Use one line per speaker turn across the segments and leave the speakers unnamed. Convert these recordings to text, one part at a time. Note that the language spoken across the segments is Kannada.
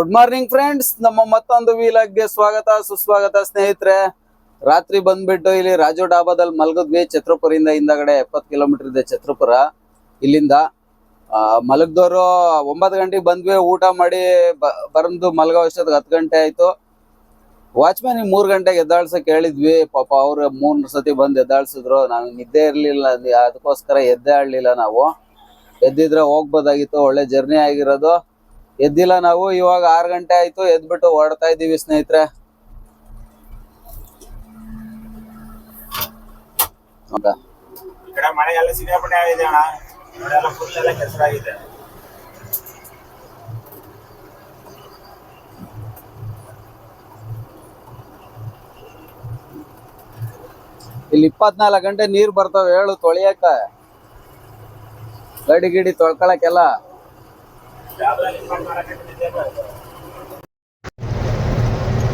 ಗುಡ್ ಮಾರ್ನಿಂಗ್ ಫ್ರೆಂಡ್ಸ್ ನಮ್ಮ ಮತ್ತೊಂದು ವೀಲಾಗ್ಗೆ ಸ್ವಾಗತ, ಸುಸ್ವಾಗತ ಸ್ನೇಹಿತರೆ. ರಾತ್ರಿ ಬಂದ್ಬಿಟ್ಟು ಇಲ್ಲಿ ರಾಜು ಡಾಬಾದಲ್ಲಿ ಮಲಗಿದ್ವಿ ಛತ್ರಪುರಿಂದ ಹಿಂದಗಡೆ ಎಪ್ಪತ್ತು ಕಿಲೋಮೀಟರ್ ಇದೆ ಛತ್ರಪುರ. ಇಲ್ಲಿಂದ ಮಲಗ್ದವ್ರು ಒಂಬತ್ತು ಗಂಟೆಗೆ ಬಂದ್ವಿ, ಊಟ ಮಾಡಿ ಬರಂದು ಮಲಗೋ ಅಷ್ಟೊತ್ತಿಗೆ ಹತ್ತು ಗಂಟೆ ಆಯ್ತು. ವಾಚ್ಮ್ಯಾನ್ ಮೂರು ಗಂಟೆಗೆ ಎದ್ದಾಳ್ಸಕ್ಕೆ ಹೇಳಿದ್ವಿ. ಪಾಪ ಅವರು ಮೂರು ಸತಿ ಬಂದು ಎದ್ದಾಳ್ಸಿದ್ರು. ನಾವು ನಿದ್ದೆ ಇರಲಿಲ್ಲ, ಅದಕ್ಕೋಸ್ಕರ ಎದ್ದೇ ಆಡಲಿಲ್ಲ ನಾವು. ಎದ್ದಿದ್ರೆ ಹೋಗ್ಬೋದಾಗಿತ್ತು, ಒಳ್ಳೆ ಜರ್ನಿ ಆಗಿರೋದು. ಎದ್ದಿಲ್ಲ ನಾವು ಇವಾಗ ಆರು ಗಂಟೆ ಆಯ್ತು ಎದ್ಬಿಟ್ಟು ಹೊರಡ್ತಾ ಇದೀವಿ ಸ್ನೇಹಿತರೆ. ಇಲ್ಲಿ ಇಪ್ಪತ್ನಾಲ್ಕು ಗಂಟೆ ನೀರ್ ಬರ್ತಾವ ಹೇಳು ತೊಳಿಯಕ್ಕ. ಗಡಿ ಗಿಡಿ ತೊಳ್ಕೊಳಕ್ಕೆಲ್ಲ
ಯಾವ್ದ್ರಲ್ಲಿ ಇಪ್ಪತ್ನಾಲ್ಕು ಗಂಟೆ ನಿದ್ದೆ ಬರುತ್ತೆ?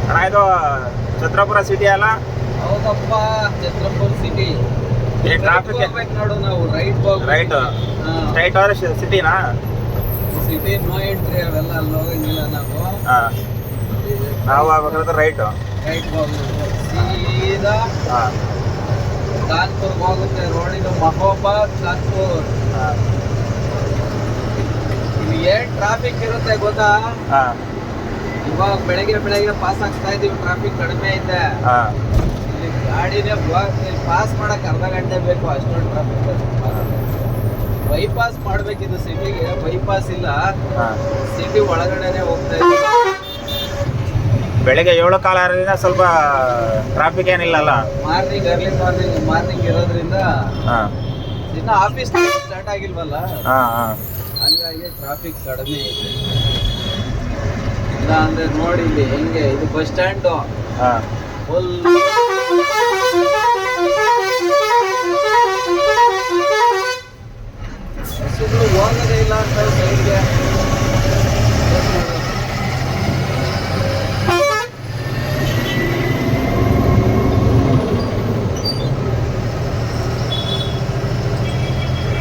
ಅಣ್ಣ ಇದು ಛತ್ರಪುರ ಸಿಟಿ ಅಲ್ಲ?
ಹೌದಪ್ಪ ಛತ್ರಪುರ ಸಿಟಿ
ಟ್ರಾಫಿಕ್
ನೋಡು ನಾವು ರೈಟ್
ರೈಟ್. ಸ್ಟ್ರೈಟ್ ಆದ್ರೆ ಸಿಟಿನಾ
ಸಿಟಿ ನೋ ಎಂಟ್ರಿ ಅವೆಲ್ಲ ಅಲ್ಲಿ ಹೋಗಂಗಿಲ್ಲ ನಾವು.
ಹಾ. ನಾವು ಆಗ್ಬೇಕಾದ್ರೆ ರೈಟ್.
ರೈಟ್ ಹೋಗ್ಬೇಕು. ಸೀದಾ ಕಾನ್ಪುರ್ಗೆ ಹೋಗುತ್ತೆ. ರೋಡಿ ಮಹೋಪಾ ಮಹೋಬಾದ್ ಕಾನ್ಪುರ್ ಇಲ್ಲಿ ಏನ್ ಟ್ರಾಫಿಕ್ ಇರುತ್ತೆ ಗೊತ್ತಾ? ಇವಾಗ ಬೆಳಗ್ಗೆ ಬೆಳಗ್ಗೆ ಪಾಸ್ ಆಗ್ತಾ ಇದೀವಿ ಟ್ರಾಫಿಕ್ ಕಡಿಮೆ
ಇದೆ.
ಇಲ್ಲಿ ಗಾಡಿನೇ ಪಾಸ್ ಮಾಡಕ್ ಅರ್ಧ ಗಂಟೆ ಬೇಕು ಅಷ್ಟೊಂದು ಟ್ರಾಫಿಕ್ ಬೈಪಾಸ್ ಮಾಡ್ಬೇಕಿದ್ದು ಸಿಟಿಗೆ ಬೈಪಾಸ್ ಇಲ್ಲ. ಸಿಟಿ ಒಳಗಡೆನೆ ಹೋಗ್ತಾ ಇದ್ದೀವಿ
ಬೆಳಿಗ್ಗೆ ಏಳು ಕಾಲದಿಂದ ಸ್ವಲ್ಪ ಟ್ರಾಫಿಕ್ ಏನಿಲ್ಲಲ್ಲ?
ಮಾರ್ನಿಂಗ್ ಅರ್ಲಿ ಮಾರ್ನಿಂಗ್ ಮಾರ್ನಿಂಗ್ ಇರೋದ್ರಿಂದ ಇನ್ನ ಆಫೀಸ್ ಸ್ಟಾರ್ಟ್ ಆಗಿಲ್ವಲ್ಲ?
ಹಾ ಹಾ.
ಹಂಗಾಗಿ ಟ್ರಾಫಿಕ್ ಕಡಿಮೆ ಇದೆ. ಇಲ್ಲ ಅಂದ್ರೆ ನೋಡಿ ಇಲ್ಲಿ ಹೆಂಗೆ ಇದು ಬಸ್ ಸ್ಟ್ಯಾಂಡ್ ಫುಲ್ ಬಸ್ಸುಗಳು ಹೋಗೋದೇ ಇಲ್ಲ ಅಂತ ಸೈಡ್ಗೆ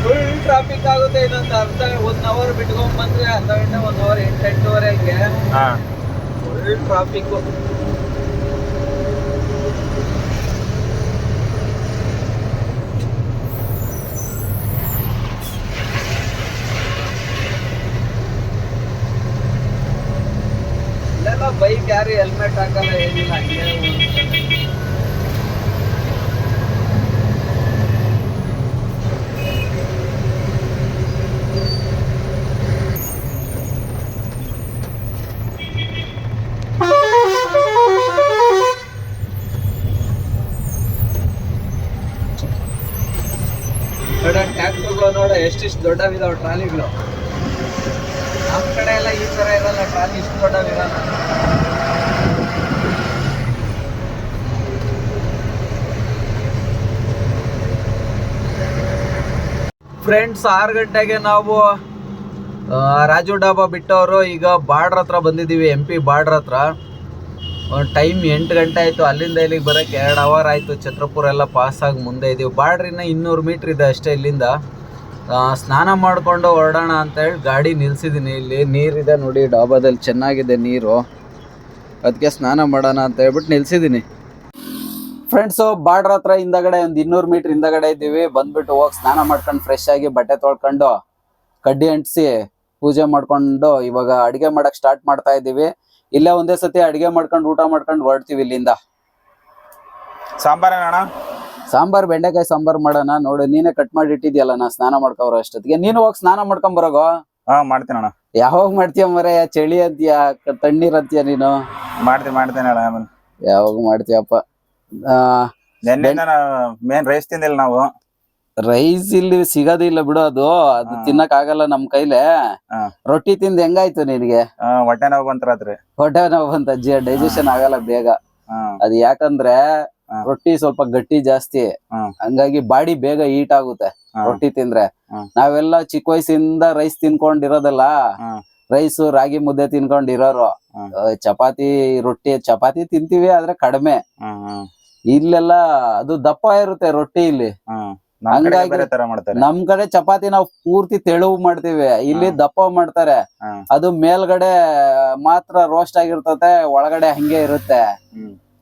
ಫುಲ್ ಟ್ರಾಫಿಕ್ ಆಗುತ್ತೆ ಇನ್ನೊಂದು ಅರ್ಧ ಒನ್ ಅವರ್ ಬಿಟ್ಕೊಂಡ್ ಬಂದ್ರೆ ಅರ್ಧ ಗಂಟೆ ಒನ್ ಅವರ್ ಎಂಟು ಎಂಟೂವರೆಗೆ ಫುಲ್ ಟ್ರಾಫಿಕ್ ಬೈಕ್ ಯಾರು ಹೆಲ್ಮೆಟ್ ಹಾಕಲ್ಲ ಏನಿಲ್ಲ ಹಂಗೆ ಹೋಗ್ತಾರೆ. ಟ್ಯಾಕ್ಟರ್ಗಳು ನೋಡ ಎಷ್ಟಿಷ್ಟು ದೊಡ್ಡವಿದಾವೆ ಟ್ರಾಲಿಗಳು. ನಮ್ಮ ಕಡೆ ಎಲ್ಲ ಈ ತರ ಇರಲ್ಲ, ಟ್ರಾಲಿ ಇಷ್ಟು ದೊಡ್ಡವಿರಲ್ಲ ಫ್ರೆಂಡ್ಸ್ ಆರು ಗಂಟೆಗೆ ನಾವು ರಾಜು ಡಾಬಾ ಬಿಟ್ಟವರು. ಈಗ ಬಾರ್ಡ್ರ್ ಹತ್ರ ಬಂದಿದ್ದೀವಿ, ಎಂ ಪಿ ಬಾರ್ಡ್ರ್ ಹತ್ರ. ಟೈಮ್ ಎಂಟು ಗಂಟೆ ಆಯಿತು, ಅಲ್ಲಿಂದ ಇಲ್ಲಿಗೆ ಬರೋಕ್ಕೆ ಎರಡು ಅವರ್ ಆಯಿತು, ಛತ್ರಪುರ ಎಲ್ಲ ಪಾಸ್ ಆಗಿ ಮುಂದೆ ಇದ್ದೀವಿ ಬಾಡ್ರಿನ ಇನ್ನೂರು ಮೀಟ್ರ್ ಇದೆ ಅಷ್ಟೇ ಇಲ್ಲಿಂದ. ಸ್ನಾನ ಮಾಡಿಕೊಂಡು ಹೊರಡೋಣ ಅಂತ ಹೇಳಿ ಗಾಡಿ ನಿಲ್ಸಿದ್ದೀನಿ ಇಲ್ಲಿ ನೀರಿದೆ ನೋಡಿ, ಡಾಬಾದಲ್ಲಿ ಚೆನ್ನಾಗಿದೆ ನೀರು. ಅದಕ್ಕೆ ಸ್ನಾನ ಮಾಡೋಣ ಅಂತ ಹೇಳ್ಬಿಟ್ಟು ನಿಲ್ಸಿದ್ದೀನಿ ಫ್ರೆಂಡ್ಸು ಬಾಡ್ರ ಹತ್ರ ಹಿಂದಗಡೆ ಒಂದು ಇನ್ನೂರು ಮೀಟ್ರ್ ಹಿಂದಗಡೆ ಇದ್ದೀವಿ. ಬಂದ್ಬಿಟ್ಟು ಹೋಗಿ ಸ್ನಾನ ಮಾಡ್ಕೊಂಡು ಫ್ರೆಶ್ ಆಗಿ ಬಟ್ಟೆ ತೊಳ್ಕೊಂಡು ಕಡ್ಡಿ ಅಂಟಿಸಿ ಪೂಜೆ ಮಾಡ್ಕೊಂಡು ಇವಾಗ ಅಡುಗೆ ಮಾಡೋಕ್ಕೆ ಸ್ಟಾರ್ಟ್ ಮಾಡ್ತಾ ಇದ್ದೀವಿ. ಇಲ್ಲೇ ಒಂದೇ ಸತಿ ಅಡಿಗೆ ಮಾಡ್ಕೊಂಡು ಊಟ ಮಾಡ್ಕೊಂಡು ಹೊರಡ್ತೀವಿ ಇಲ್ಲಿಂದ.
ಸಾಂಬಾರ ಅಣ್ಣ?
ಸಾಂಬಾರ್ ಬೆಂಡೆಕಾಯಿ ಸಾಂಬಾರ್ ಮಾಡೋಣ ನೋಡು ನೀನೇ ಕಟ್ ಮಾಡಿ ಇಟ್ಟಿದ್ಯಲ್ಲ ನಾ ಸ್ನಾನ ಮಾಡ್ಕೊಬರೋ ಅಷ್ಟೊತ್ತಿಗೆ. ನೀನು ಹೋಗಿ ಸ್ನಾನ ಮಾಡ್ಕೊಂಡ್ ಬರೋಗೋ?
ಹಾ ಮಾಡ್ತೀನಿ ಅಣ್ಣ.
ಯಾವಾಗ ಮಾಡ್ತೀಯ ಮರ? ಚಳಿ ಅಂತೀಯ ತಣ್ಣೀರ್ ಅಂತೀಯ ನೀನು?
ಮಾಡ್ತೀನಿ ಮಾಡ್ತೀನಿ ಅಣ್ಣ
ಯಾವಾಗ ಮಾಡ್ತೀಯಪ್ಪ?
ಮೇನ್ ರೈಸ್ ತಿಂದಿಲ್ಲ ನಾವು.
ರೈಸ್ ಇಲ್ಲಿ ಸಿಗೋದಿಲ್ಲ ಬಿಡು ಅದು ಅದು
ಹಾ.
ತಿನ್ನಕ್ ಆಗಲ್ಲ ನಮ್ ಕೈಲೆ
ಹಾ.
ರೊಟ್ಟಿ ತಿಂದ್ ಹೆಂಗಾಯ್ತು ನಿನಗೆ
ಆ, ಹೊಟ್ಟೆ ನೋವು ಬಂತ ರಾತ್ರಿ
ಹೊಟ್ಟೆ ನೋವು ಬಂತ ಡೈಜೆಷನ್ ಆಗಲ್ಲ ಬೇಗ
ಹಾ
ಅದು ಯಾಕಂದ್ರೆ
ಹಾ.
ರೊಟ್ಟಿ ಸ್ವಲ್ಪ ಗಟ್ಟಿ ಜಾಸ್ತಿ
ಹಾ.
ಹಂಗಾಗಿ ಬಾಡಿ ಬೇಗ ಹೀಟ್ ಆಗುತ್ತೆ
ಹಾ.
ರೊಟ್ಟಿ ತಿಂದ್ರೆ
ಹಾ.
ನಾವೆಲ್ಲ ಚಿಕ್ಕ ವಯಸ್ಸಿಂದ ರೈಸ್ ತಿನ್ಕೊಂಡಿರೋದಲ್ಲ
ಹಾ.
ರೈಸ್ ರಾಗಿ ಮುದ್ದೆ ತಿನ್ಕೊಂಡಿರೋರು
ಹಾ.
ಆ, ಚಪಾತಿ ರೊಟ್ಟಿ ಚಪಾತಿ ತಿಂತೀವಿ ಆದ್ರೆ ಕಡಿಮೆ ಇಲ್ಲೆಲ್ಲಾ ಅದು ದಪ್ಪ ಇರುತ್ತೆ ರೊಟ್ಟಿ ಇಲ್ಲಿ ಹಂಗಾಗಿ-
ಬೇರೆ ತರ ಮಾಡ್ತಾರೆ.
ನಮ್ ಕಡೆ ಚಪಾತಿ ನಾವು ಪೂರ್ತಿ ತೆಳುವು ಮಾಡ್ತೀವಿ. ಇಲ್ಲಿ ದಪ್ಪ ಮಾಡ್ತಾರೆ. ಅದು ಮೇಲ್ಗಡೆ ಮಾತ್ರ ರೋಸ್ಟ್ ಆಗಿರ್ತತೆ ಒಳಗಡೆ ಹಂಗೆ ಇರುತ್ತೆ.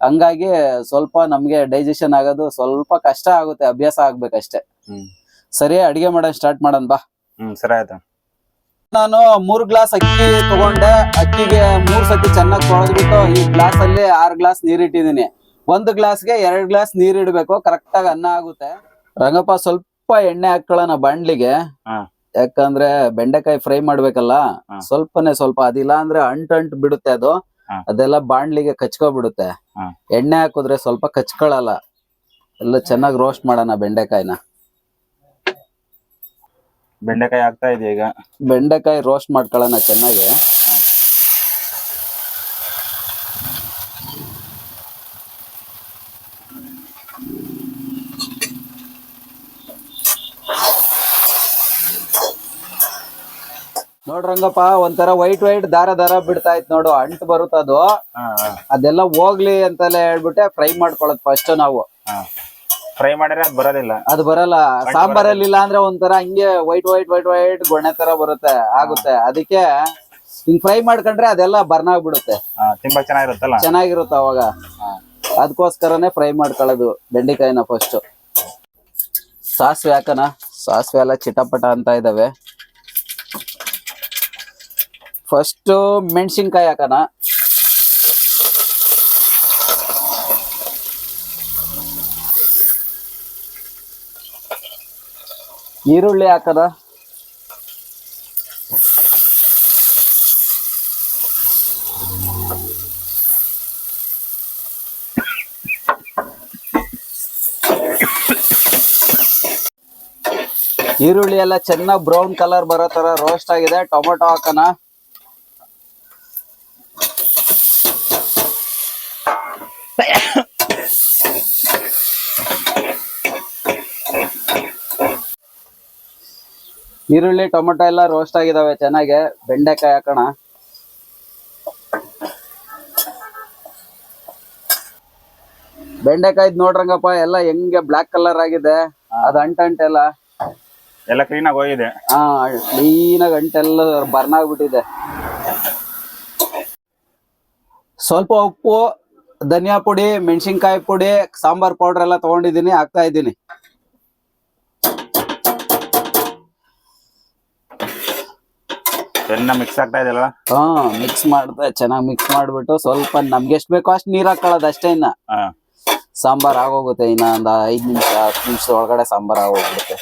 ಹಂಗಾಗಿ ಸ್ವಲ್ಪ ನಮ್ಗೆ ಡೈಜೆಷನ್ ಆಗೋದು ಸ್ವಲ್ಪ ಕಷ್ಟ ಆಗುತ್ತೆ ಅಭ್ಯಾಸ ಆಗ್ಬೇಕಷ್ಟೇ. ಸರಿ ಅಡಿಗೆ ಮಾಡೋಣ ಸ್ಟಾರ್ಟ್ ಮಾಡೋಣ ಬಾ.
ಹ್ಮ್ ಸರಿ ಆಯ್ತು.
ನಾನು ಮೂರ್ ಗ್ಲಾಸ್ ಅಕ್ಕಿ ತಗೊಂಡೆ. ಅಕ್ಕಿಗೆ ಮೂರ್ ಸತಿ ಚೆನ್ನಾಗಿ ತೊಳೆದ್ಬಿಟ್ಟು ಈ ಗ್ಲಾಸ್ ಅಲ್ಲಿ ಆರ್ ಗ್ಲಾಸ್ ನೀರ್ ಇಟ್ಟಿದ್ದೀನಿ ಒಂದು ಗ್ಲಾಸ್ಗೆ ಎರಡ್ ಗ್ಲಾಸ್ ನೀರ್ ಇಡಬೇಕು ಕರೆಕ್ಟ್ ಆಗಿ ಅನ್ನ ಆಗುತ್ತೆ. ರಂಗಪ್ಪ ಸ್ವಲ್ಪ ಎಣ್ಣೆ ಹಾಕೊಳ್ಳೋಣ ಬಾಣ್ಲಿಗೆ
ಹಾ.
ಯಾಕಂದ್ರೆ ಬೆಂಡೆಕಾಯಿ ಫ್ರೈ ಮಾಡ್ಬೇಕಲ್ಲ
ಹಾ.
ಸ್ವಲ್ಪನೇ ಸ್ವಲ್ಪ ಅದಿಲ್ಲ ಅಂದ್ರೆ ಅಂಟ್ ಅಂಟ್ ಬಿಡುತ್ತೆ ಅದು
ಹಾ.
ಅದೆಲ್ಲ ಬಾಣ್ಲಿಗೆ ಕಚ್ಕೊಬಿಡುತ್ತೆ
ಹಾ.
ಎಣ್ಣೆ ಹಾಕಿದ್ರೆ ಸ್ವಲ್ಪ ಕಚ್ಕೊಳಲ್ಲ ಎಲ್ಲ ಚೆನ್ನಾಗಿ ರೋಸ್ಟ್ ಮಾಡೋಣ ಬೆಂಡೆಕಾಯಿನ
ಬೆಂಡೆಕಾಯಿ ಆಗ್ತಾ ಇದೆ ಈಗ
ಬೆಂಡೆಕಾಯಿ ರೋಸ್ಟ್ ಮಾಡ್ಕೊಳ್ಳೋಣ ಚೆನ್ನಾಗಿ ನೋಡ್ರಂಗಪ್ಪ ಒಂಥರ ವೈಟ್ ವೈಟ್ ದಾರ ದಾರ ಬಿಡ್ತಾ ಇತ್ತು ನೋಡು ಅಂಟು ಬರುತ್ತೆ ಅದು. ಅದೆಲ್ಲ ಹೋಗ್ಲಿ ಅಂತೆಲ್ಲ ಹೇಳ್ಬಿಟ್ಟೆ ಫ್ರೈ ಮಾಡ್ಕೊಳ್ಳೋದು ಫಸ್ಟ್ ನಾವು.
ಫ್ರೈ ಮಾಡಿದ್ರೆ ಅದು ಬರೋದಿಲ್ಲ.
ಅದು ಬರಲ್ಲ. ಸಾಂಬಾರಲ್ಲಿ ಇಲ್ಲ ಅಂದ್ರೆ ಒಂಥರ ಹಂಗೆ ವೈಟ್ ವೈಟ್ ವೈಟ್ ವೈಟ್ ಗೊಣೆ ತರ ಬರುತ್ತೆ ಆಗುತ್ತೆ. ಅದಕ್ಕೆ ಹಿಂಗ್ ಫ್ರೈ ಮಾಡ್ಕೊಂಡ್ರೆ ಅದೆಲ್ಲ ಬರ್ನ್ ಆಗ್ಬಿಡುತ್ತೆ.
ತುಂಬಾ ಚೆನ್ನಾಗಿರುತ್ತಲ್ಲ?
ಚೆನ್ನಾಗಿರುತ್ತೆ ಅವಾಗ. ಅದಕ್ಕೋಸ್ಕರನೇ ಫ್ರೈ ಮಾಡ್ಕೊಳ್ಳೋದು ಬೆಂಡೆಕಾಯಿನ ಫಸ್ಟ್ ಸಾಸಿವೆ ಹಾಕನ ಸಾಸಿವೆ ಎಲ್ಲ ಚಿಟಪಟ ಅಂತ ಇದಾವೆ. ಫಸ್ಟ್ ಮೆಣಸಿನ್ಕಾಯಿ ಹಾಕೋಣ. ಈರುಳ್ಳಿ ಹಾಕದ ಈರುಳ್ಳಿ ಎಲ್ಲ ಚೆನ್ನಾಗಿ ಬ್ರೌನ್ ಕಲರ್ ಬರೋ ತರ ರೋಸ್ಟ್ ಆಗಿದೆ. ಟೊಮೆಟೊ ಹಾಕನ ಈರುಳ್ಳಿ ಟೊಮೆಟೊ ಎಲ್ಲ ರೋಸ್ಟ್ ಆಗಿದಾವೆ ಚೆನ್ನಾಗೆ. ಬೆಂಡೆಕಾಯಿ ಹಾಕೋಣ. ಬೆಂಡೆಕಾಯ್ದು ನೋಡ್ರಂಗಪ್ಪ ಎಲ್ಲ ಹೆಂಗೆ ಬ್ಲಾಕ್ ಕಲರ್ ಆಗಿದೆ. ಅದು ಅಂಟಂಟೆಲ್ಲ
ಎಲ್ಲ. ಕ್ಲೀನ್ ಆಗಿ ಹೋಗಿದೆ.
ಹಾ ಕ್ಲೀನಾಗಿ ಅಂಟೆಲ್ಲ ಬರ್ನ್ ಆಗ್ಬಿಟ್ಟಿದೆ. ಸ್ವಲ್ಪ ಉಪ್ಪು ಧನಿಯಾ ಪುಡಿ ಮೆಣಸಿನ್ಕಾಯಿ ಪುಡಿ ಸಾಂಬಾರ್ ಪೌಡರ್ ಎಲ್ಲ ತಗೊಂಡಿದ್ದೀನಿ ಹಾಕ್ತಾ ಇದ್ದೀನಿ.
ಮಿಕ್ಸ್ ಆಗ್ತಾ ಇದೆಯಲ್ಲ
ಹಾ ಮಿಕ್ಸ್ ಮಾಡ್ದೆ ಚೆನ್ನಾಗಿ ಮಿಕ್ಸ್ ಮಾಡ್ಬಿಟ್ಟು ಸ್ವಲ್ಪ ನಮ್ಗೆ ಎಷ್ಟು ಬೇಕೋ ಅಷ್ಟು ನೀರ್ ಹಾಕೊಳ್ಳೋದು ಅಷ್ಟೇ ಇನ್ನ.
ಹಾ.
ಸಾಂಬಾರ್ ಆಗೋಗುತ್ತೆ ಇನ್ನ ಒಂದ್ ಐದ್ ನಿಮಿಷ ಹತ್ತು ನಿಮಿಷದ ಒಳಗಡೆ ಸಾಂಬಾರ್ ಆಗೋಗ್ಬಿಡುತ್ತೆ.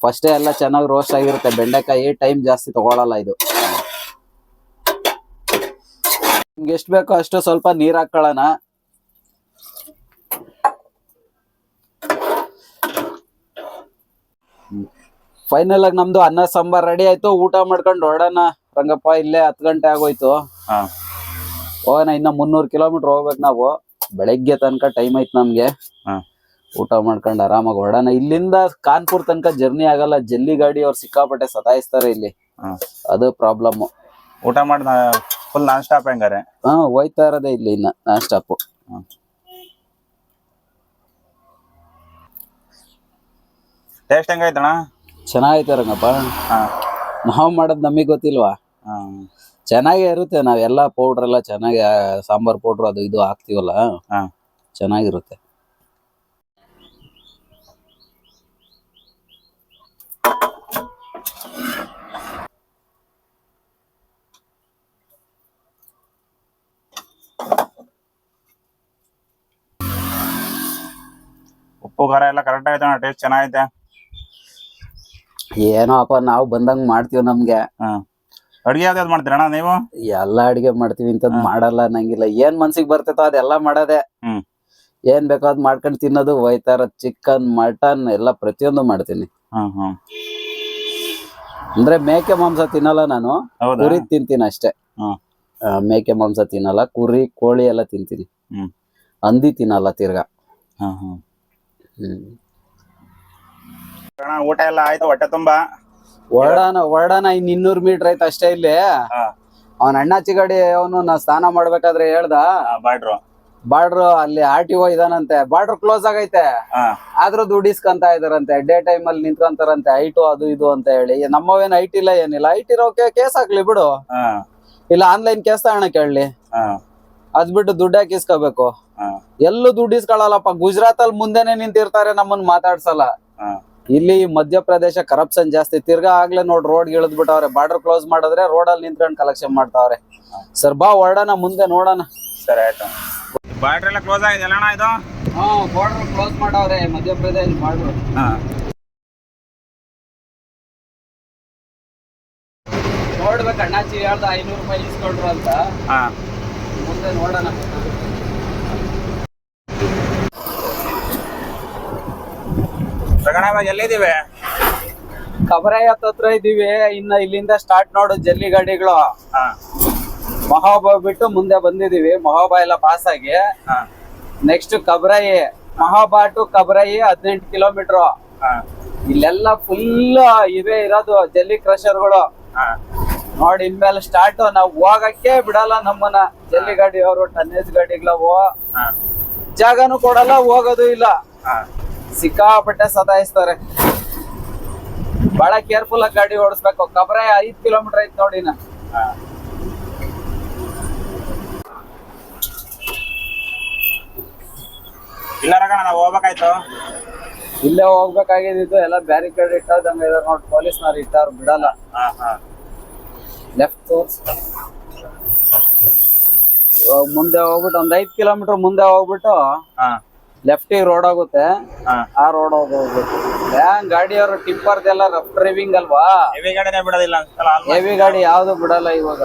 ಫಸ್ಟೇ ಎಲ್ಲ ಚೆನ್ನಾಗಿ ರೋಸ್ಟ್ ಆಗಿರುತ್ತೆ ಬೆಂಡೆಕಾಯಿ ಟೈಮ್ ಜಾಸ್ತಿ ತಗೊಳಲ್ಲ ಇದು. ನಿಮ್ಗೆ ಎಷ್ಟು ಬೇಕೋ ಅಷ್ಟು ಸ್ವಲ್ಪ ನೀರ್ ಹಾಕೊಳ್ಳೋಣ. ಫೈನಲ್ ಆಗಿ ನಮ್ದು ಅನ್ನ ಸಾಂಬಾರ್ ರೆಡಿ ಆಯ್ತು. ಊಟ ಮಾಡ್ಕೊಂಡು ಹೊರಡೋಣ. ರಂಗಪ್ಪ ಇಲ್ಲೇ ಹತ್ತು ಗಂಟೆ ಆಗೋಯ್ತು.
ಹಾ.
ಹೋಗೋಣ ಇನ್ನ ಮುನ್ನೂರು ಕಿಲೋಮೀಟರ್ ಹೋಗ್ಬೇಕು ನಾವು. ಬೆಳಗ್ಗೆ ತನಕ ಟೈಮ್ ಐತ್ ನಮ್ಗೆ.
ಹಾ.
ಊಟ ಮಾಡ್ಕೊಂಡು ಆರಾಮಾಗಿ ಹೊರಡೋಣ. ಇಲ್ಲಿಂದ ಕಾನ್ಪುರ್ ತನಕ ಜರ್ನಿ ಆಗಲ್ಲ. ಜಲ್ಲಿ ಗಾಡಿ ಅವ್ರು ಸಿಕ್ಕಾಪಟ್ಟೆ ಸತಾಯಿಸ್ತಾರೆ ಇಲ್ಲಿ.
ಹಾ.
ಅದು ಪ್ರಾಬ್ಲಮ್
ಊಟ ಮಾಡಿ ಫುಲ್ ನಾನ್ ಸ್ಟಾಪ್ ಹೆಂಗಾರೆ?
ಹಾ ಹೋಯ್ತಾ ಇರೋದೇ ಇಲ್ಲಿ ಇನ್ನ ನಾನ್ ಸ್ಟಾಪ್
ಟೇಸ್ಟ್ ಹೆಂಗೈತಣ್ಣ
ಚೆನ್ನಾಗೈತೆ ರಂಗಪ್ಪ.
ಹಾ.
ನಾವು ಮಾಡೋದು ನಮಗೆ ಗೊತ್ತಿಲ್ವಾ?
ಹಾ.
ಚೆನ್ನಾಗೇ ಇರುತ್ತೆ ನಾವೆಲ್ಲ ಪೌಡ್ರ್ ಎಲ್ಲ ಚೆನ್ನಾಗಿ ಸಾಂಬಾರ್ ಪೌಡ್ರ್ ಅದು ಇದು ಹಾಕ್ತೀವಲ್ಲ?
ಹಾ.
ಚೆನ್ನಾಗಿರುತ್ತೆ.
ಉಪ್ಪು ಖಾರ ಎಲ್ಲ ಕರೆಕ್ಟ್ ಆಯ್ತಾ ಟೇಸ್ಟ್ ಚೆನ್ನಾಗೈತೆ.
ಏನೋ ಅಪ್ಪ ನಾವು ಬಂದಂಗ್ ಮಾಡ್ತೀವಿ ನಮ್ಗೆ.
ಅಡ್ಗೆ ಯಾವ್ದಾವ್ದು ಮಾಡ್ತೀರಣ್ಣ ನೀವು?
ಎಲ್ಲಾ ಅಡಿಗೆ ಮಾಡ್ತೀವಿ ಇಂಥದ್ ಮಾಡಲ್ಲ ನಂಗಿಲ್ಲ. ಏನ್ ಮನ್ಸಿಗೆ ಬರ್ತೈತೋ ಅದೆಲ್ಲ ಮಾಡೋದೆ.
ಹ್ಮ್.
ಏನ್ ಬೇಕೋ ಅದ್ ಮಾಡ್ಕೊಂಡ್ ತಿನ್ನೋದು ಹೋಯ್ತಾರ ಚಿಕನ್ ಮಟನ್ ಎಲ್ಲ ಪ್ರತಿಯೊಂದು ಮಾಡ್ತೀನಿ.
ಹ್ಮ್ ಹ್ಮ್
ಅಂದ್ರೆ ಮೇಕೆ ಮಾಂಸ ತಿನ್ನಲ್ಲ ನಾನು.
ಹೌದಾ?
ಕುರಿ ತಿಂತೀನಿ ಅಷ್ಟೇ.
ಹ್ಮ್
ಆ, ಮೇಕೆ ಮಾಂಸ ತಿನ್ನಲ್ಲ ಕುರಿ ಕೋಳಿ ಎಲ್ಲ ತಿಂತೀನಿ.
ಹ್ಮ್.
ಹಂದಿ ತಿನ್ನಲ್ಲ ತಿರ್ಗಾ.
ಹ್ಮ್ ಹ್ಮ್
ಹ್ಮ್.
ಅಣ್ಣ ಊಟ ಎಲ್ಲ ಆಯ್ತು? ಹೊಟ್ಟೆ ತುಂಬಾ?
ಹೊರಡಾನ ಹೊರಡಾನ ಇನ್ ಇನ್ನೂರ್ ಮೀಟರ್ ಐತೆ ಅಷ್ಟೇ ಇಲ್ಲಿ.
ಹಾ.
ಅವನ ಅಣ್ಣ ಚಿಗಡಿ ಅವನು ನಾ ಸ್ನಾನ ಮಾಡ್ಬೇಕಾದ್ರೆ ಹೇಳ್ದ.
ಬಾಡ್ರು.
ಬಾರ್ಡರ್ ಅಲ್ಲಿ ಆರ್ ಟಿ ಒ ಇದಾನಂತೆ. ಬಾರ್ಡರ್ ಕ್ಲೋಸ್ ಆಗೈತೆ.
ಹಾ.
ಆದ್ರೂ ದುಡ್ಡು ಇಸ್ಕೊಂತ ಇದಾರಂತೆ. ಡೇ ಟೈಮ್ ಅಲ್ಲಿ ನಿಂತ್ಕೊಂತಾರಂತೆ. ಐಟು ಅದು ಇದು ಅಂತ ಹೇಳಿ. ನಮ್ಮವೇನ್ ಐಟ್ ಇಲ್ಲ ಏನಿಲ್ಲ. ಐಟ್ ಇರೋಕೆ ಕೇಸ್ ಹಾಕ್ಲಿ ಬಿಡು.
ಹಾ.
ಇಲ್ಲ ಆನ್ಲೈನ್ ಕೇಸ್ ತಗೋಣ ಕೇಳಲಿ
ಹಾ.
ಅದ್ ಬಿಟ್ಟು ದುಡ್ಡು ಹಾಕಿ ಇಸ್ಕೋಬೇಕು?
ಹಾ.
ಎಲ್ಲೂ ದುಡ್ಡಿಸ್ಕೊಳ್ಳಲ್ಲಪ್ಪ ಇಸ್ಕೊಳಲ್ಲಪ್ಪ ಗುಜರಾತ್ ಅಲ್ಲಿ ಮುಂದೆನೆ ನಿಂತಿರ್ತಾರೆ ನಮ್ಮನ್ನ ಮಾತಾಡ್ಸಲ್ಲ.
ಹಾ.
ಇಲ್ಲಿ ಮಧ್ಯಪ್ರದೇಶ ಕರಪ್ಷನ್ ಜಾಸ್ತಿ. ತಿರ್ಗಾ ಆಗ್ಲೇ ನೋಡ್ ರೋಡ್ ಇಳಿದ್ ಬಿಟ್ಟವ್ರೆ ಬಾರ್ಡರ್ ಕ್ಲೋಸ್ ಮಾಡಿದ್ರೆ ರೋಡ್ ಅಲ್ಲಿ ನಿಂತ್ಕೊಂಡು ಕಲೆಕ್ಷನ್ ಮಾಡ್ತಾವ್ರೆ. ಸರ್ ಬಾ ಹೊರಡೋಣ ಮುಂದೆ ನೋಡೋಣ.
ಸರಿ ಆಯ್ತು. ಬಾರ್ಡರ್ ಎಲ್ಲ ಕ್ಲೋಸ್ ಆಗಿದೆ ಅಲ್ಲಣ್ಣ ಇದು?
ಹಾ ಬಾರ್ಡರ್ ಕ್ಲೋಸ್ ಮಾಡವ್ರೆ. ಮಧ್ಯಪ್ರದೇಶ ಬಾರ್ಡರ್ ನೋಡ್ಬೇಕು ಅಣ್ಣಾಚಿ ಹೇಳ್ದ ಐನೂರು ರೂಪಾಯಿ ಇಸ್ಕೊಳ್ರು ಅಂತ.
ಹಾ.
ಮುಂದೆ ನೋಡೋಣ.
ತಗೋಣ ಇವಾಗ ಎಲ್ಲಿದ್ದೀವಿ?
ಕಬರಾಯಿ ಹತ್ರ ಇದೀವಿ ಇನ್ನ ಇಲ್ಲಿಂದ ಸ್ಟಾರ್ಟ್ ನೋಡು ಜಲ್ಲಿ ಗಾಡಿಗಳು. ಮಹೋಬಾ ಬಿಟ್ಟು ಮುಂದೆ ಬಂದಿದೀವಿ ಮಹೋಬಾ ಎಲ್ಲ ಪಾಸ್ ಆಗಿ. ನೆಕ್ಸ್ಟ್ ಕಬರಾಯಿ ಮಹಾಬಾ ಟು ಕಬ್ರಾಯಿ ಹದಿನೆಂಟು ಕಿಲೋಮೀಟರ್ ಇಲ್ಲೆಲ್ಲ ಫುಲ್ ಇವೇ ಇರೋದು ಜಲ್ಲಿ ಕ್ರಷರ್ಗಳು ನೋಡಿ ಇನ್ಮೇಲೆ ಸ್ಟಾರ್ಟ್ ನಾವು ಹೋಗಕ್ಕೆ ಬಿಡಲ್ಲ ನಮ್ಮನ್ನ. ಜಲ್ಲಿ ಗಾಡಿ ಅವರು ಟನ್ನೇಜ್ ಗಾಡಿಗಳವು.
ಜಾಗನು
ಜಾಗನೂ ಕೊಡಲ್ಲ ಹೋಗೋದು ಇಲ್ಲ. ಸಿಕ್ಕಾಪಟ್ಟೆ ಸತಾಯಿಸ್ತಾರೆ. ಬಹಳ ಕೇರ್ಫುಲ್ ಆಗಿ ಗಾಡಿ ಓಡಿಸ್ಬೇಕು. ಕಬ್ರೆ ಐದ್ ಕಿಲೋಮೀಟರ್ ಐತ್ ನೋಡಿ ನಾ
ನಾವು ಹೋಗ್ಬೇಕಾಯ್ತು?
ಇಲ್ಲೇ ಹೋಗ್ಬೇಕಾಗಿದ್ದು ಎಲ್ಲ ಬ್ಯಾರಿಕೇಡ್ ಇಟ್ಟದಂಗ ಇದಾರೆ ನೋಡಿ. ಪೊಲೀಸ್ನವ್ರು ಇಟ್ಟಾರ ಬಿಡಲ್ಲ.
ಹಾ ಹಾ.
ಲೆಫ್ಟ್ ತೋರ್ಸ್. ಮುಂದೆ ಹೋಗ್ಬಿಟ್ಟು ಒಂದ್ ಐದ್ ಕಿಲೋಮೀಟರ್ ಮುಂದೆ ಹೋಗ್ಬಿಟ್ಟು
ಹಾ.
ಲೆಫ್ಟಿಗೆ ರೋಡ್ ಹೋಗುತ್ತೆ ಆ ರೋಡ್ ಗಾಡಿ ಹ್ಯಾಂಗ್ ಟಿಪ್ಪರ್ ಟಿಪ್ಪರ್ದೆಲ್ಲ ರಫ್ ಡ್ರೈವಿಂಗ್ ಅಲ್ವಾ?
ಹೆವಿ ಗಾಡಿನೇ ಬಿಡೋದಿಲ್ಲ ಅನ್ಸಲ್ಲ almost.
ಹೆವಿ ಗಾಡಿ ಯಾವ್ದು ಬಿಡಲ್ಲ ಇವಾಗ.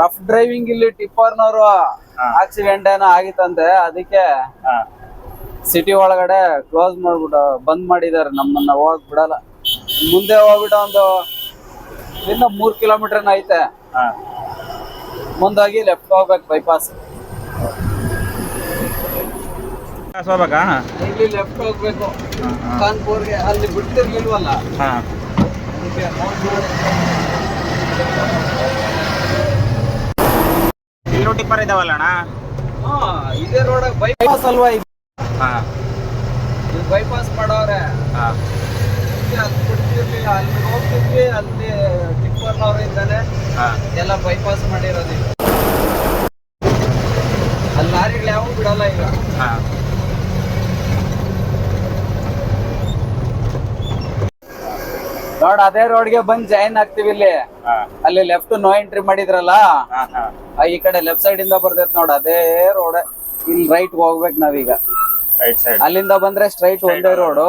ರಫ್ ಡ್ರೈವಿಂಗ್ ಇಲ್ಲಿ ಟಿಪ್ಪರ್ನವರು ಆಕ್ಸಿಡೆಂಟ್ ಏನೋ ಆಗಿತ್ತಂತೆ ಅದಕ್ಕೆ ಸಿಟಿ ಒಳಗಡೆ ಕ್ಲೋಸ್ ಮಾಡ್ಬಿಟ್ಟು ಬಂದ್ ಮಾಡಿದ್ದಾರೆ ನಮ್ಮನ್ನ ಹೋಗಕ್ ಬಿಡಲ್ಲ. ಮುಂದೆ ಹೋಗ್ಬಿಟ್ಟು ಒಂದು ಇನ್ನ ಮೂರ್ ಕಿಲೋಮೀಟರ್ ಐತೆ ಮುಂದಾಗಿ ಲೆಫ್ಟ್ ಹೋಗ್ಬೇಕು ಬೈಪಾಸ್
ಬಸ್ ಹೋಗ್ಬೇಕಾ
ಇಲ್ಲಿ ಲೆಫ್ಟ್ ಹೋಗ್ಬೇಕು. ಕಾನ್ಪುರ್ಗೆ ಅಲ್ಲಿ ಬಿಡ್ತಿರ್ಲಿಲ್ವಲ್ಲ?
ಹಾ. ಇಲ್ಲೂ ಟಿಪ್ಪರ್ ಇದಾವಲ್ಲ ಅಣ್ಣ?
ಹಾ ಇದೇ ರೋಡ್ ಬೈಪಾಸ್ ಅಲ್ವಾ ಇದು
ಹಾ.
ಬೈಪಾಸ್ ಮಾಡವ್ರೆ
ಹಾ.
ಇಲ್ಲಿ ಅಲ್ಲಿ ಬಿಡ್ತಿರ್ಲಿಲ್ಲ. ಅಲ್ಲಿ ಹೋಗ್ತಿದ್ವಿ ಅಲ್ಲಿ ಟಿಪ್ಪರ್ನವ್ರು ಇದ್ದಾನೆ.
ಹಾ.
ಎಲ್ಲ ಬೈಪಾಸ್ ಮಾಡಿರೋದು ಅಲ್ಲಿ ಲಾರಿಗಳು ಯಾವ ಬಿಡಲ್ಲ ಈಗ.
ಹಾ.
ನೋಡ್ ಅದೇ ರೋಡ್ಗೆ ಬಂದ್ ಜಾಯಿನ್ ಆಗ್ತಿವಿ ಇಲ್ಲಿ. ಅಲ್ಲಿ ಲೆಫ್ಟ್ ನೋ ಎಂಟ್ರಿ ಮಾಡಿದ್ರಲ್ಲ? ಈ ಕಡೆ ಲೆಫ್ಟ್ ಸೈಡ್ ಇಂದ ಬರ್ತೈತ್ ನೋಡ್ ಅದೇ ರೋಡ್ ಇಲ್ಲಿ ರೈಟ್ ಹೋಗ್ಬೇಕು ನಾವೀಗ. ಅಲ್ಲಿಂದ ಬಂದ್ರೆ ಸ್ಟ್ರೈಟ್ ಒಂದೇ ರೋಡು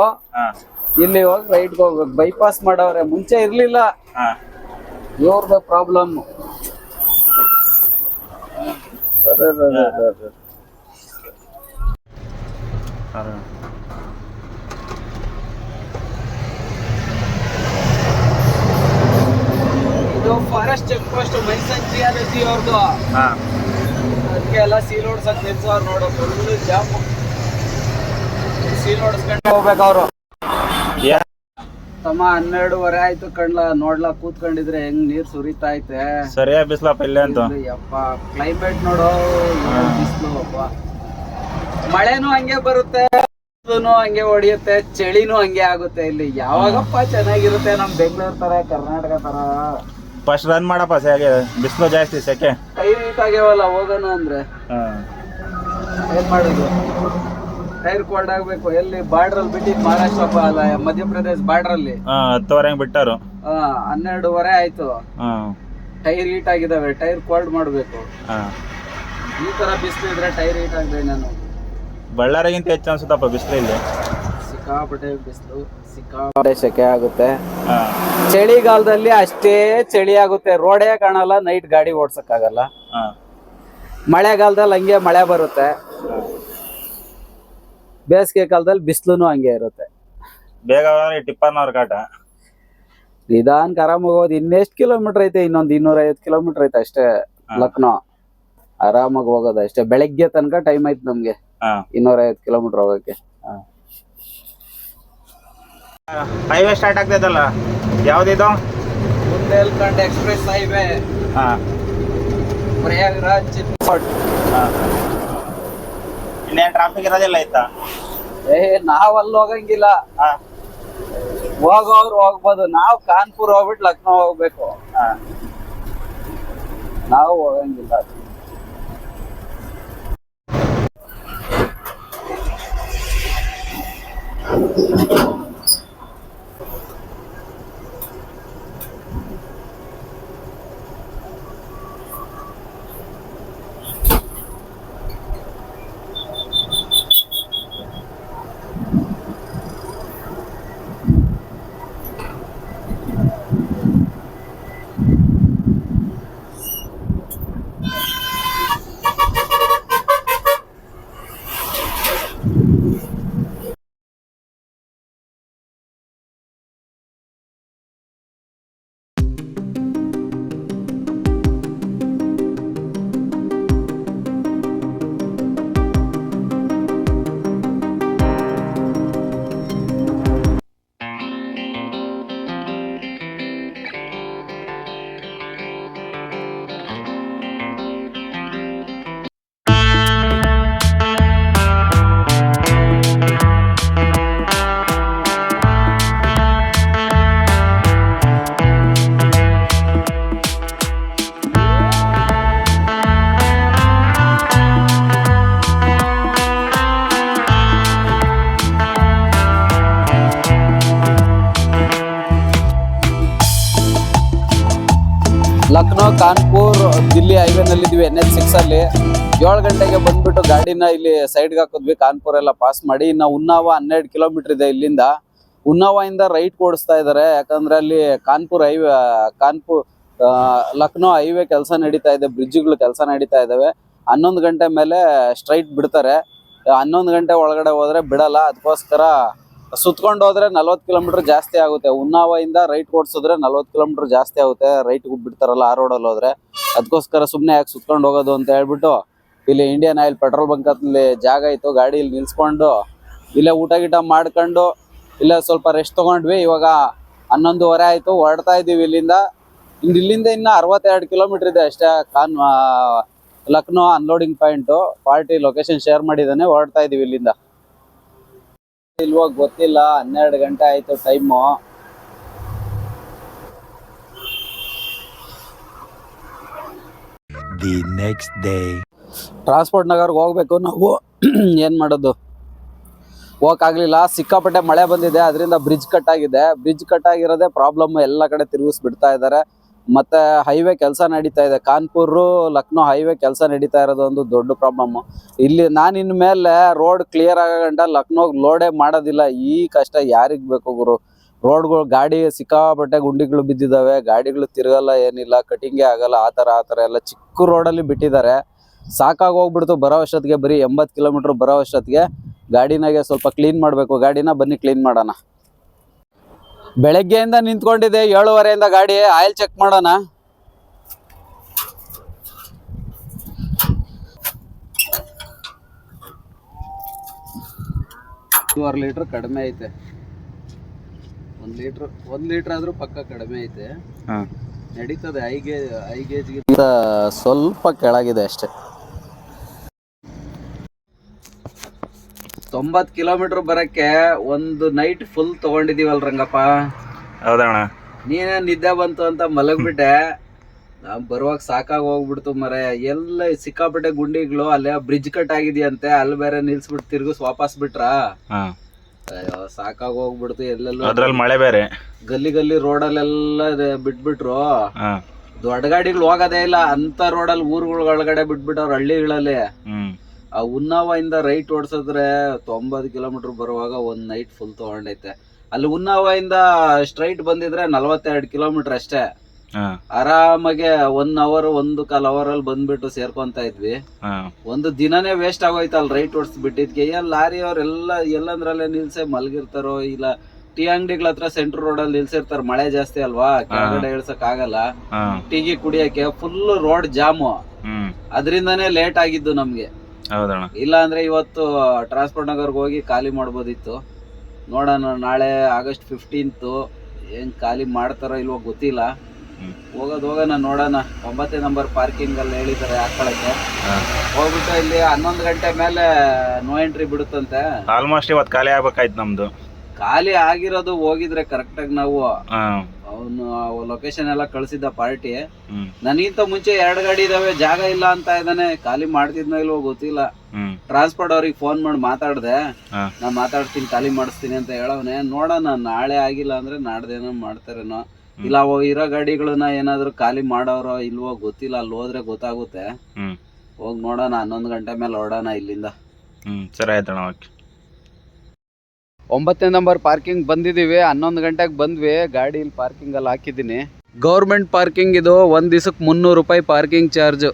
ಇಲ್ಲಿ ಹೋಗಿ ರೈಟ್ ಹೋಗ್ಬೇಕು. ಬೈಪಾಸ್ ಮಾಡವ್ರೆ ಮುಂಚೆ ಇರ್ಲಿಲ್ಲ. ಇವ್ರದ ಪ್ರಾಬ್ಲಮ್ ಇದು ಫಾರೆಸ್ಟ್ ಚೆಕ್ ಪೋಸ್ಟ್ ಮೈಸಂಚಿ ಅನ್ನತಿ ಅವ್ರದ್ದು ಅದಕ್ಕೆ ಎಲ್ಲ ಸೀಲ್ ಓಡ್ಸಕ್ ನಿಲ್ಸವ್ರು ನೋಡು ಫುಲ್ ಜಾಮ್ ಸೀಲ್ ಓಡಿಸ್ಕೊಂಡು ಹೋಗ್ಬೇಕು ಅವರು. ತಮ್ಮ ಹನ್ನೆರಡುವರೆ ಆಯ್ತು ಕಣ್ಲ ನೋಡ್ಲಾ ಕೂತ್ಕೊಂಡಿದ್ರೆ ಹೆಂಗ್ ನೀರ್ ಸುರಿತಾ ಐತೆ
ಸರಿಯಾ ಬಿಸ್ಲಪ್ಪ ಇಲ್ಲೇ ಅಂತ.
ಯಪ್ಪ ಕ್ಲೈಮೇಟ್ ನೋಡು ಬಿಸ್ಲು ಅಪ್ಪ ಮಳೆನೂ ಹಂಗೆ ಬರುತ್ತೆ ಹಂಗೆ ಹೊಡಿಯುತ್ತೆ ಚಳಿನೂ ಹಂಗೆ ಆಗುತ್ತೆ ಇಲ್ಲಿ. ಯಾವಾಗಪ್ಪ ಚೆನ್ನಾಗಿರುತ್ತೆ ನಮ್ ಬೆಂಗಳೂರು ತರ ಕರ್ನಾಟಕ ತರ.
ಫಸ್ಟ್ ರನ್ ಮಾಡಪ್ಪ ಸೆಕೆ ಬಿಸಿಲು ಜಾಸ್ತಿ ಸೆಕೆ.
ಟೈರ್ ಹೀಟ್ ಆಗ್ಯಾವಲ್ಲ ಹೋಗೋಣ ಅಂದ್ರೆ. ಏನ್ ಮಾಡುದು? ಟೈರ್ ಕೋಲ್ಡ್ ಆಗ್ಬೇಕು. ಎಲ್ಲಿ? ಬಾರ್ಡರ್ ಅಲ್ಲಿ ಬಿಟ್ಟಿದ್ ಮಹಾರಾಷ್ಟ್ರ ಅಲ್ಲ ಮಧ್ಯಪ್ರದೇಶ ಬಾರ್ಡರ್ ಅಲ್ಲಿ
ಹತ್ತುವರೆ ಬಿಟ್ಟಾರು.
ಹನ್ನೆರಡುವರೆ ಆಯ್ತು. ಟೈರ್ ಹೀಟ್ ಆಗಿದಾವೆ. ಟೈರ್ ಕೋಲ್ಡ್ ಮಾಡ್ಬೇಕು. ಈ ತರ ಬಿಸಿಲು ಇದ್ರೆ ಟೈರ್ ಹೀಟ್ ಆಗ್ಬೇಕು ನಾನು.
ಬಳ್ಳಾರಿಗಿಂತ ಹೆಚ್ಚು ಅನ್ಸುತ್ತಪ್ಪ ಬಿಸಿಲು ಇಲ್ಲಿ.
ಸಿಕ್ಕಾಪಟ್ಟೆ ಬಿಸಿಲು ಸಿಕ್ಕಾಪಟ್ಟೆ ಸೆಕೆ ಆಗುತ್ತೆ. ಚಳಿಗಾಲದಲ್ಲಿ ಅಷ್ಟೇ ಚಳಿ ಆಗುತ್ತೆ. ರೋಡೇ ಕಾಣಲ್ಲ ನೈಟ್ ಗಾಡಿ ಓಡ್ಸಕ್ಕಾಗಲ್ಲ. ಮಳೆಗಾಲದಲ್ಲಿ ಹಂಗೆ ಮಳೆ ಬರುತ್ತೆ. ಬೇಸಿಗೆ ಕಾಲದಲ್ಲಿ ಬಿಸಿಲು ಹಂಗೆ ಇರುತ್ತೆ.
ಬೇಗ ಟಿಪ್ಪನ್ ಟಿಪ್ಪರ್ನವ್ರ ಕಾಟ
ನಿಧಾನ್ ಆರಾಮಾಗಿ ಹೋಗೋದು. ಇನ್ನೆಷ್ಟು ಕಿಲೋಮೀಟರ್ ಐತೆ? ಇನ್ನೊಂದು ಇನ್ನೂರ ಐವತ್ತು ಕಿಲೋಮೀಟರ್ ಐತೆ ಅಷ್ಟೇ ಲಕ್ನೋ. ಆರಾಮಾಗಿ ಹೋಗೋದು ಅಷ್ಟೇ. ಬೆಳಗ್ಗೆ ತನಕ ಟೈಮ್ ಐತೆ ನಮ್ಗೆ. ಇನ್ನೂರೈವತ್ತು ಕಿಲೋಮೀಟರ್ ಹೋಗಕ್ಕೆ
ಹೈವೇ ಸ್ಟಾರ್ಟ್ ಆಗ್ತದಲ್ಲ ಯಾವ್ದಿದು?
Bundelkhand expressway highway.
ಹಾಂ.
ಪ್ರಯಾಗ್ರಾಜ್ ಚಿತ್ಪಟ್
ಹಾಂ. ಇನ್ನೇನ್ ಟ್ರಾಫಿಕ್ ಇರೋದಿಲ್ಲ ಇತ್ತ?
ಏ ನಾವ್ ಅಲ್ಲಿ ಹೋಗಂಗಿಲ್ಲ.
ಹಾ.
ಹೋಗೋರು ಹೋಗ್ಬೋದು. ನಾವು ಕಾನ್ಪುರ್ ಹೋಗ್ಬಿಟ್ಟು ಲಕ್ನೋ ಹೋಗ್ಬೇಕು.
ಹಾ.
ನಾವು ಹೋಗಂಗಿಲ್ಲ. ಕಾನ್ಪುರ್ ದಿಲ್ಲಿ ಹೈವೇನಲ್ಲಿ ಇದೀವಿ ಎನ್ ಎಚ್ ಸಿಕ್ಸ್ ಅಲ್ಲಿ ಏಳು ಗಂಟೆಗೆ ಬಂದ್ಬಿಟ್ಟು ಗಾಡಿನ ಇಲ್ಲಿ ಸೈಡ್ಗೆ ಹಾಕಿದ್ವಿ. ಕಾನ್ಪುರ್ ಎಲ್ಲ ಪಾಸ್ ಮಾಡಿ ಇನ್ನು ಉನ್ನಾವ ಹನ್ನೆರಡು ಕಿಲೋಮೀಟರ್ ಇದೆ ಇಲ್ಲಿಂದ. ಉನ್ನಾವಿಂದ ರೈಟ್ ಓಡಿಸ್ತಾ ಇದ್ದಾರೆ ಯಾಕಂದ್ರೆ ಅಲ್ಲಿ ಕಾನ್ಪುರ್ ಹೈವೇ ಕಾನ್ಪುರ್ ಲಕ್ನೋ ಹೈವೇ ಕೆಲಸ ನಡೀತಾ ಇದೆ. ಬ್ರಿಡ್ಜ್ಗಳು ಕೆಲಸ ನಡೀತಾ ಇದಾವೆ. ಹನ್ನೊಂದು ಗಂಟೆ ಮೇಲೆ ಸ್ಟ್ರೈಟ್ ಬಿಡ್ತಾರೆ. ಹನ್ನೊಂದು ಗಂಟೆ ಒಳಗಡೆ ಹೋದ್ರೆ ಬಿಡಲ್ಲ. ಅದಕ್ಕೋಸ್ಕರ ಸುತ್ಕೊಂಡು ಹೋದ್ರೆ ನಲ್ವತ್ತು ಕಿಲೋಮೀಟರ್ ಜಾಸ್ತಿ ಆಗುತ್ತೆ. ಉನ್ನಾವಿಂದ ರೈಟ್ ಓಡಿಸಿದ್ರೆ ನಲ್ವತ್ತು ಕಿಲೋಮೀಟರ್ ಜಾಸ್ತಿ ಆಗುತ್ತೆ. ರೈಟ್ ಬಿಡ್ತಾರಲ್ಲ ಆ ರೋಡಲ್ಲಿ ಹೋದ್ರೆ. ಅದಕ್ಕೋಸ್ಕರ ಸುಮ್ಮನೆ ಯಾಕೆ ಸುತ್ಕೊಂಡು ಹೋಗೋದು ಅಂತ ಹೇಳ್ಬಿಟ್ಟು ಇಲ್ಲಿ ಇಂಡಿಯನ್ ಆಯಿಲ್ ಪೆಟ್ರೋಲ್ ಬಂಕ್ ಅಲ್ಲಿ ಜಾಗ ಇತ್ತು. ಗಾಡಿ ಇಲ್ಲಿ ನಿಲ್ಸ್ಕೊಂಡು ಇಲ್ಲೇ ಊಟ ಗೀಟ ಮಾಡ್ಕೊಂಡು ಇಲ್ಲೇ ಸ್ವಲ್ಪ ರೆಸ್ಟ್ ತಗೊಂಡ್ವಿ. ಇವಾಗ ಹನ್ನೊಂದುವರೆ ಆಯ್ತು. ಹೊರಡ್ತಾ ಇದೀವಿ ಇಲ್ಲಿಂದ. ಇನ್ನು ಇಲ್ಲಿಂದ ಇನ್ನ ಅರವತ್ತೆರಡು ಕಿಲೋಮೀಟರ್ ಇದೆ ಅಷ್ಟೇ. ಕಾನ್ Lucknow unloading point party location share ಮಾಡಿದ್ದಾನೆ. ಹೊರಡ್ತಾ ಇದೀವಿ ಇಲ್ಲಿಂದ. ಇಲ್ವೋ ಗೊತ್ತಿಲ್ಲ ಹನ್ನೆರಡು ಗಂಟೆ ಆಯ್ತು time
the next day
transport ನಗರ್ಗೆ ಹೋಗ್ಬೇಕು ನಾವು. ಏನು ಮಾಡೋದು? ಹೋಗಕ್ಕಾಗಲಿಲ್ಲ ಸಿಕ್ಕಾಪಟ್ಟೆ ಮಳೆ ಬಂದಿದೆ. ಅದರಿಂದ ಬ್ರಿಡ್ಜ್ ಕಟ್ ಆಗಿದೆ. ಬ್ರಿಡ್ಜ್ ಕಟ್ ಆಗಿರೋದೇ ಪ್ರಾಬ್ಲಮ್ ಎಲ್ಲ ಕಡೆ ತಿರುಗಿಸ್ಬಿಡ್ತಾ ಇದ್ದಾರೆ ಮತ್ತೆ ಹೈವೇ ಕೆಲಸ ನಡೀತಾ ಇದೆ. ಕಾನ್ಪುರ್ ಲಕ್ನೋ ಹೈವೇ ಕೆಲಸ ನಡೀತಾ ಇರೋದು ಒಂದು ದೊಡ್ಡ ಪ್ರಾಬ್ಲಮ್ ಇಲ್ಲಿ ನಾನು ಇನ್ನು ಮೇಲೆ ರೋಡ್ ಕ್ಲಿಯರ್ ಆಗ ಗಂಡ ಲಕ್ನೋ ಲೋಡೇ ಮಾಡೋದಿಲ್ಲ. ಈ ಕಷ್ಟ ಯಾರಿಗ್ ಬೇಕು ಗುರು? ರೋಡ್ಗಳು ಗಾಡಿ ಸಿಕ್ಕಾಪಟ್ಟೆ ಗುಂಡಿಗಳು ಬಿದ್ದಿದ್ದಾವೆ ಗಾಡಿಗಳು ತಿರುಗಲ್ಲ, ಏನಿಲ್ಲ ಕಟಿಂಗೇ ಆಗಲ್ಲ, ಆ ಥರ ಆ ಥರ ಎಲ್ಲ ಚಿಕ್ಕ ರೋಡಲ್ಲಿ ಬಿಟ್ಟಿದ್ದಾರೆ. ಸಾಕಾಗಿ ಹೋಗ್ಬಿಡ್ತು ಬರೋ ಅಷ್ಟೊತ್ತಿಗೆ ಬರೀ ಎಂಬತ್ತು ಕಿಲೋಮೀಟ್ರ್ ಬರೋ ಅಷ್ಟೊತ್ತಿಗೆ ಗಾಡಿನಾಗೆ ಸ್ವಲ್ಪ ಕ್ಲೀನ್ ಮಾಡಬೇಕು. ಗಾಡಿನ ಬನ್ನಿ ಕ್ಲೀನ್ ಮಾಡೋಣ. ಬೆಳಗ್ಗೆಯಿಂದ ನಿಂತ್ಕೊಂಡಿದೆ ಏಳುವರೆಯಿಂದ ಗಾಡಿ. ಆಯಿಲ್ ಚೆಕ್ ಮಾಡೋಣ. ಮೂವರ್ ಲೀಟ್ರ್ ಕಡಿಮೆ ಐತೆ. ಒಂದು ಲೀಟ್ರ್ ಒಂದು ಲೀಟ್ರ್ ಆದ್ರೂ ಪಕ್ಕ ಕಡಿಮೆ ಐತೆ.
ಹಾ.
ನಡೀತದೆ ಐ ಗೇ ಐ ಗೇಜ್ಗೆ ಸ್ವಲ್ಪ ಕೆಳಗಿದೆ ಅಷ್ಟೇ. ತೊಂಬತ್ ಕಿಲೋಮೀಟರ್ ಬರಕ್ಕೆ ಒಂದು ನೈಟ್ ಫುಲ್ ತಗೊಂಡಿದೀವಲ್ ರಂಗಪ್ಪ.
ಹೌದಣ್ಣ
ನೀನೇ ನಿದ್ದೆ ಬಂತು ಅಂತ ಮಲಗ್ಬಿಟ್ಟೆ. ನಾವ್ ಬರುವಾಗ ಸಾಕಾಗಿ ಹೋಗ್ಬಿಡ್ತು ಮರೆ. ಎಲ್ಲ ಸಿಕ್ಕಾಪಟ್ಟೆ ಗುಂಡಿಗಳು ಅಲ್ಲೇ ಬ್ರಿಡ್ಜ್ ಕಟ್ ಆಗಿದೆಯಂತೆ. ಅಲ್ಲಿ ಬೇರೆ ನಿಲ್ಸ್ಬಿಟ್ಟು ತಿರ್ಗಿಸ್ ವಾಪಸ್ ಬಿಟ್ರಾ? ಅಯ್ಯೋ ಸಾಕಾಗಿ ಹೋಗ್ಬಿಡ್ತು ಎಲ್ಲೆಲ್ಲೋ.
ಅದ್ರಲ್ಲಿ ಮಳೆ ಬೇರೆ.
ಗಲ್ಲಿ ಗಲ್ಲಿ ರೋಡಲ್ಲೆಲ್ಲ ಬಿಟ್ಬಿಟ್ರು. ದೊಡ್ಡ ಗಾಡಿಗಳು ಹೋಗೋದೇ ಇಲ್ಲ. ಅಂತ ರೋಡಲ್ಲಿ ಊರುಗಳ ಒಳಗಡೆ ಬಿಟ್ಬಿಟ್ಟವ್ರ ಹಳ್ಳಿಗಳಲ್ಲಿ
ಹ್ಮ್.
ಆ ಉನ್ನಾವಿಂದ ರೈಟ್ ಓಡಿಸಿದ್ರೆ ತೊಂಬತ್ತು ಕಿಲೋಮೀಟರ್ ಬರುವಾಗ ಒಂದ್ ನೈಟ್ ಫುಲ್ ತಗೊಂಡೈತೆ. ಅಲ್ಲಿ ಉನ್ನಾವಿಂದ ಸ್ಟ್ರೈಟ್ ಬಂದಿದ್ರೆ ನಲವತ್ತೆರಡು ಕಿಲೋಮೀಟರ್ ಅಷ್ಟೇ. ಆರಾಮಾಗೆ ಒನ್ ಅವರ್ ಒಂದು ಕಾಲ್ ಅವರ್ ಅಲ್ಲಿ ಬಂದ್ಬಿಟ್ಟು ಸೇರ್ಕೊಂತ ಇದ್ವಿ. ಒಂದು ದಿನನೇ ವೇಸ್ಟ್ ಆಗೋಯ್ತಲ್ಲ ರೈಟ್ ಓಡಿಸ್ ಬಿಟ್ಟಿದ್ಕೆ ಎಲ್ಲ ಲಾರಿ ಅವ್ರೆಲ್ಲ ಎಲ್ಲಂದ್ರಲ್ಲೇ ನಿಲ್ಸೆ ಮಲಗಿರ್ತಾರೋ ಇಲ್ಲ ಟೀ ಅಂಗಡಿಗಳ ಹತ್ರ ಸೆಂಟ್ರ್ ರೋಡ್ ಅಲ್ಲಿ ನಿಲ್ಸಿರ್ತಾರ ಮಳೆ ಜಾಸ್ತಿ ಅಲ್ವಾ? ಕೆಳಗಡೆ ಇಳ್ಸಕ್ ಆಗಲ್ಲ. ಟೀಗೆ ಕುಡಿಯಕ್ಕೆ ಫುಲ್ ರೋಡ್ ಜಾಮು. ಅದರಿಂದನೇ ಲೇಟ್ ಆಗಿದ್ದು ನಮ್ಗೆ.
ಹೌದಣ್ಣ.
ಇಲ್ಲ ಅಂದ್ರೆ ಇವತ್ತು ಟ್ರಾನ್ಸ್ಪೋರ್ಟ್ ನಗರ್ಗೆ ಹೋಗಿ ಖಾಲಿ ಮಾಡ್ಬೋದಿತ್ತು. ನೋಡೋಣ ನಾಳೆ ಆಗಸ್ಟ್ ಫಿಫ್ಟೀನ್ತು ಏನ್ ಖಾಲಿ ಮಾಡ್ತಾರೋ ಇಲ್ವೋ ಗೊತ್ತಿಲ್ಲ. ಹೋಗೋದ್ ಹೋಗೋಣ ನೋಡೋಣ. ಒಂಬತ್ತೇ ನಂಬರ್ ಪಾರ್ಕಿಂಗ್ ಅಲ್ಲಿ ಹೇಳಿದ್ದಾರೆ ಹಾಕೊಳಕ್ಕೆ ಹೋಗ್ಬಿಟ್ಟು ಇಲ್ಲಿ ಹನ್ನೊಂದು ಗಂಟೆ ಮೇಲೆ ನೋ ಎಂಟ್ರಿ ಬಿಡುತ್ತಂತೆ.
ಆಲ್ಮೋಸ್ಟ್ ಇವತ್ತು ಖಾಲಿ ಆಗ್ಬೇಕಾಯ್ತು ನಮ್ದು.
ಖಾಲಿ ಆಗಿರೋದು ಹೋಗಿದ್ರೆ ಕರೆಕ್ಟಾಗಿ ನಾವು. ಅವನು ಲೊಕೇಶನ್ ಎಲ್ಲ ಕಳ್ಸಿದ್ದ ಪಾರ್ಟಿ ನನಗಿಂತ ಮುಂಚೆ ಎರಡು ಗಾಡಿ ಇದಾವೆ ಜಾಗ ಇಲ್ಲ ಅಂತ ಇದ್ದಾನೆ. ಖಾಲಿ ಮಾಡ್ತಿದ್ನ ಇಲ್ವೋ ಗೊತ್ತಿಲ್ಲ. ಟ್ರಾನ್ಸ್ಪೋರ್ಟ್ ಅವ್ರಿಗೆ ಫೋನ್ ಮಾಡಿ ಮಾತಾಡ್ದೆ. ನಾ ಮಾತಾಡ್ತೀನಿ ಖಾಲಿ ಮಾಡಿಸ್ತೀನಿ ಅಂತ ಹೇಳವ್ನೆ. ನೋಡೋಣ ನಾಳೆ ಆಗಿಲ್ಲ ಅಂದ್ರೆ ನಾಡ್ದೇನೋ ಮಾಡ್ತಾರೇನೋ. ಇಲ್ಲ ಅವ ಇರೋ ಗಾಡಿಗಳನ್ನ ಏನಾದ್ರು ಖಾಲಿ ಮಾಡೋರೋ ಇಲ್ವೋ ಗೊತ್ತಿಲ್ಲ ಅಲ್ಲಿ ಹೋದ್ರೆ ಗೊತ್ತಾಗುತ್ತೆ. ಹೋಗಿ ನೋಡೋಣ ಹನ್ನೊಂದು ಗಂಟೆ ಮೇಲೆ ಹೊರಡೋಣ ಇಲ್ಲಿಂದ.
ಸರಿ ಆಯ್ತಣ್ಣ ಓಕೆ.
ಒಂಬತ್ತನೇ ನಂಬರ್ ಪಾರ್ಕಿಂಗ್ ಬಂದಿದ್ದೀವಿ ಹನ್ನೊಂದು ಗಂಟೆಗೆ ಬಂದ್ವಿ ಗಾಡಿ ಇಲ್ಲಿ ಪಾರ್ಕಿಂಗಲ್ಲಿ ಹಾಕಿದ್ದೀನಿ. ಗೌರ್ಮೆಂಟ್ ಪಾರ್ಕಿಂಗ್ ಇದು, ಒಂದು ದಿವಸಕ್ಕೆ ಮುನ್ನೂರು ರೂಪಾಯಿ ಪಾರ್ಕಿಂಗ್ ಚಾರ್ಜು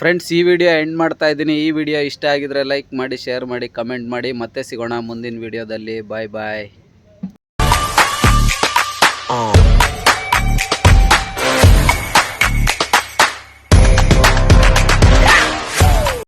ಫ್ರೆಂಡ್ಸ್ ಈ ವಿಡಿಯೋ ಎಂಡ್ ಮಾಡ್ತಾ ಇದ್ದೀನಿ. ಈ ವಿಡಿಯೋ ಇಷ್ಟ ಆಗಿದ್ರೆ ಲೈಕ್ ಮಾಡಿ ಶೇರ್ ಮಾಡಿ ಕಮೆಂಟ್ ಮಾಡಿ. ಮತ್ತೆ ಸಿಗೋಣ ಮುಂದಿನ ವಿಡಿಯೋದಲ್ಲಿ ಬಾಯ್ ಬಾಯ್